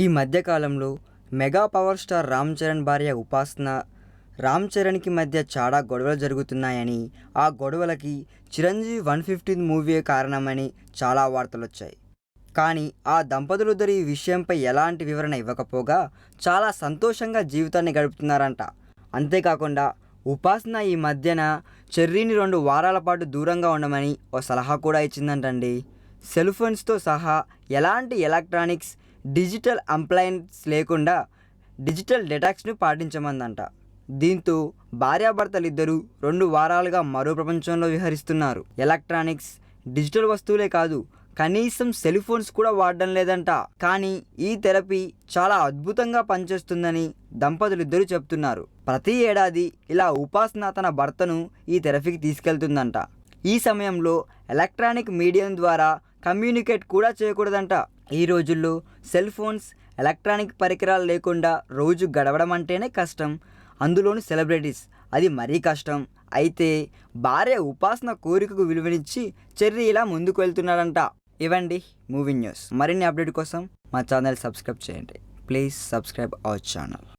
ఈ మధ్యకాలంలో mega power star Ram Charan భార్య ఉపాసన రామ్ చరణ్కి మధ్య చాలా గొడవలు జరుగుతున్నాయని ఆ గొడవలకి చిరంజీవి వన్ ఫిఫ్టీన్ మూవీ కారణమని చాలా వార్తలు వచ్చాయి కానీ ఆ దంపతులిద్దరు ఈ విషయంపై ఎలాంటి వివరణ ఇవ్వకపోగా చాలా సంతోషంగా జీవితాన్ని గడుపుతున్నారంట. అంతేకాకుండా ఉపాసన ఈ మధ్యన చెర్రీని రెండు వారాల పాటు దూరంగా ఉండమని ఓ సలహా కూడా ఇచ్చిందంటండి. సెల్ ఫోన్స్తో సహా ఎలాంటి ఎలక్ట్రానిక్స్ డిజిటల్ అంప్లయన్స్ లేకుండా డిజిటల్ డెటాక్స్ను పాటించమందంట. దీంతో భార్యాభర్తలు ఇద్దరు రెండు వారాలుగా మరో ప్రపంచంలో విహరిస్తున్నారు. ఎలక్ట్రానిక్స్ డిజిటల్ వస్తువులే కాదు కనీసం సెల్ ఫోన్స్ కూడా వాడడం లేదంట. కానీ ఈ థెరపీ చాలా అద్భుతంగా పనిచేస్తుందని దంపతులిద్దరూ చెప్తున్నారు. ప్రతి ఏడాది ఇలా ఉపాసన తన భర్తను ఈ థెరపీకి తీసుకెళ్తుందంట. ఈ సమయంలో ఎలక్ట్రానిక్ మీడియం ద్వారా కమ్యూనికేట్ కూడా చేయకూడదంట. ఈ రోజుల్లో సెల్ ఫోన్స్ ఎలక్ట్రానిక్ పరికరాలు లేకుండా రోజు గడవడం అంటేనే కష్టం. అందులోని సెలబ్రిటీస్ అది మరీ కష్టం. అయితే భార్య ఉపాసన కోరికకు విలువనిచ్చి చెర్రి ఇలా ముందుకు వెళ్తున్నాడంట. ఇవండి మూవీ న్యూస్. మరిన్ని అప్డేట్ కోసం మా ఛానల్ సబ్స్క్రైబ్ చేయండి. Please subscribe our channel.